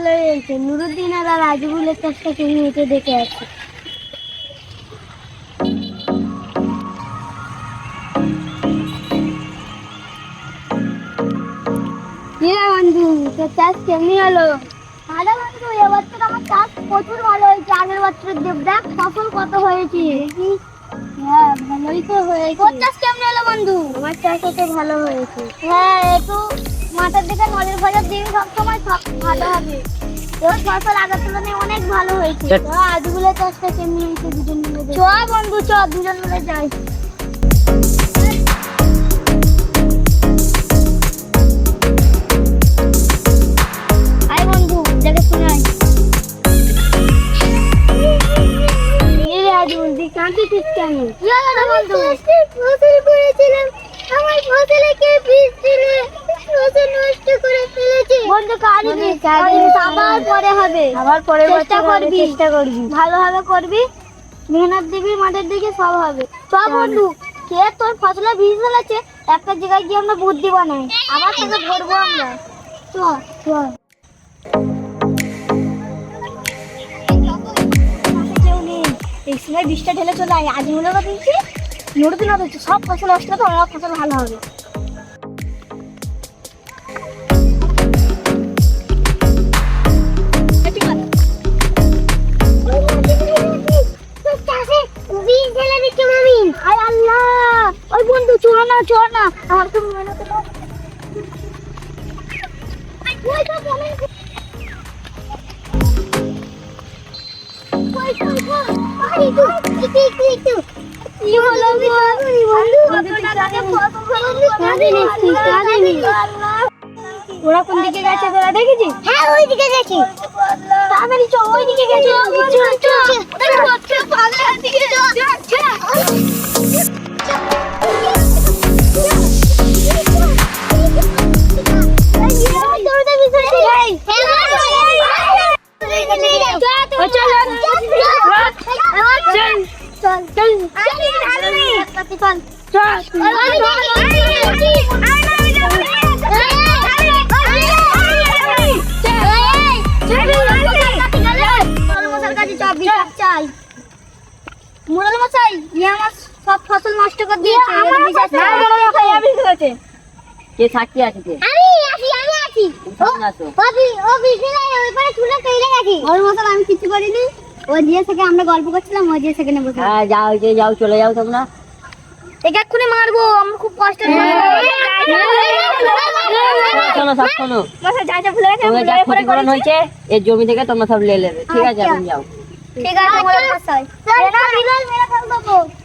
ভালো হয়েছে। নুরুদ্দিন আর রাজবুলের চাষটাকে নিয়ে দেখে আছে কিরা বন্ধু তোর চাষ কেমনি হলো? ভালো বন্ধু এবছর আমার চাষ প্রচুর ভালো হয়েছে। আগের বছর দেব দেখ ফসল কত হয়েছে। হ্যাঁ ভালোই তো হয়েছে। তোর চাষ কেমনি হলো বন্ধু? আমার চাষ তো ভালো হয়েছে। হ্যাঁ একটু মাথার দিকে নজর ফজর দিবি সবসময় সব ভালো হবে। তোর ফসল আগের তুলনায় অনেক ভালো হয়েছে। আজগুলো চাষটা কেমনি হয়েছে দুজন মিলে চ বন্ধু চ দুজন মিলে যাই। কাঁদছিস কেন? কি হলো বন্ধু। ফসল করেছিলাম আমার ফসলে কে বীজ দিলে ফসল নষ্ট করে ফেলেছে বন্ধু কাঁদিস কাঁদিস আবার পরে হবে। আবার পরে চেষ্টা করবি। চেষ্টা করবি। ভালোভাবে করবি। মেহনত দিবি মাঠের দিকে সব হবে। সব বন্ধু কে তোর ফসলে বীজ ফেলেছে? একটা জায়গায় গিয়ে আমরা বুদ্ধি বানাই। আবার তোকে ধরবো আমরা। কেউ নেই। এই সময় ঢেলে চলে আয়। আজ মনে নড়তে না সব ফসল নষ্ট তো আমার ফসল ভালো হবে। আয় আল্লাহ! ওই বন্ধু চোর না চোর না। আমার তো মনে ওরা কোন দিকে গেছে তোরা দেখেছিস? হ্যাঁ ওই দিকে গেছে। তাড়াতাড়ি চল, ওই দিকে গেছে। চল চল পাগলের দিকে চল চল মোড়াল মশাই আমার সব ফসল নষ্ট করে দিয়েছে কে? সাক্ষী আছে ওর মতন আমি কিছু করিনি ও যে থেকে আমরা গল্প করছিলাম ও যে সেখানে বসে হ্যাঁ যাও যে যাও চলে যাও তোমরা একে এক্ষুনি মারবো আমার খুব কষ্ট শোনো সব শোনো মশা যা যা ভুলে গেছে তোমরা যা ক্ষতিপূরণ হয়েছে এর জমি থেকে তোমরা সব লে নেবে ঠিক আছে এখন যাও ঠিক আছে